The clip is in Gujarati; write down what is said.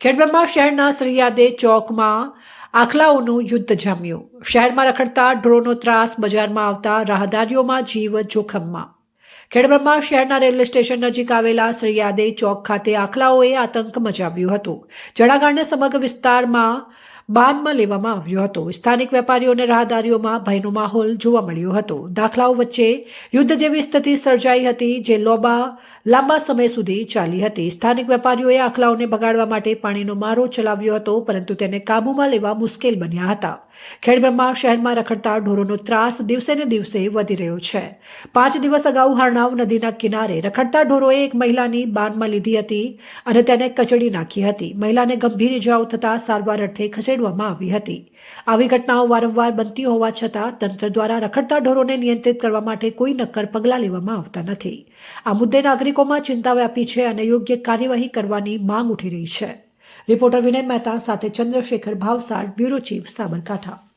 ખેડબ્રહ્મા શહેરના સરિયાદે ચોકમાં આખલાઓનું યુદ્ધ જામ્યું. શહેરમાં રખડતા ડ્રોનો ત્રાસ બજારમાં આવતા રાહદારીઓમાં જીવ જોખમમાં. ખેડબ્રહ્મા શહેરના રેલવે સ્ટેશન નજીક આવેલા સરિયાદે ચોક ખાતે આખલાઓએ આતંક મચાવ્યું હતું. જળાગાળને સમગ્ર વિસ્તારમાં બાનમાં લેવામાં આવ્યો હતો. સ્થાનિક વેપારીઓ અને રાહદારીઓમાં ભયનો માહોલ જોવા મળ્યો હતો. દાખલાઓ વચ્ચે યુદ્ધ જેવી સ્થિતિ સર્જાઈ હતી જે લોબા લાંબા સમય સુધી ચાલી હતી. સ્થાનિક વેપારીઓએ આખલાઓને ભગાડવા માટે પાણીનો મારો ચલાવ્યો હતો, પરંતુ તેને કાબૂમાં લેવા મુશ્કેલ બન્યા હતા. ખેડબ્રહ્મા શહેરમાં રખડતા ઢોરોનો ત્રાસ દિવસે ને દિવસે વધી રહ્યો છે. પાંચ દિવસ અગાઉ હરણાવ નદીના કિનારે રખડતા ઢોરોએ એક મહિલાની બાનમાં લીધી હતી અને તેને કચડી નાખી હતી. મહિલાને ગંભીર ઇજાઓ થતાં સારવાર અર્થે ખસેડવામાં આવી હતી. આવી ઘટનાઓ વારંવાર બનતી હોવા છતાં તંત્ર દ્વારા રખડતા ઢોરોને નિયંત્રિત કરવા માટે કોઈ નક્કર પગલાં લેવામાં આવતા નથી. આ મુદ્દે નાગરિકોમાં ચિંતા વ્યાપી છે અને યોગ્ય કાર્યવાહી કરવાની માંગ ઉઠી રહી છે. રિપોર્ટર વિનય મહેતા સાથે ચંદ્રશેખર ભાવસાર, બ્યુરો ચીફ સાબરકાંઠા.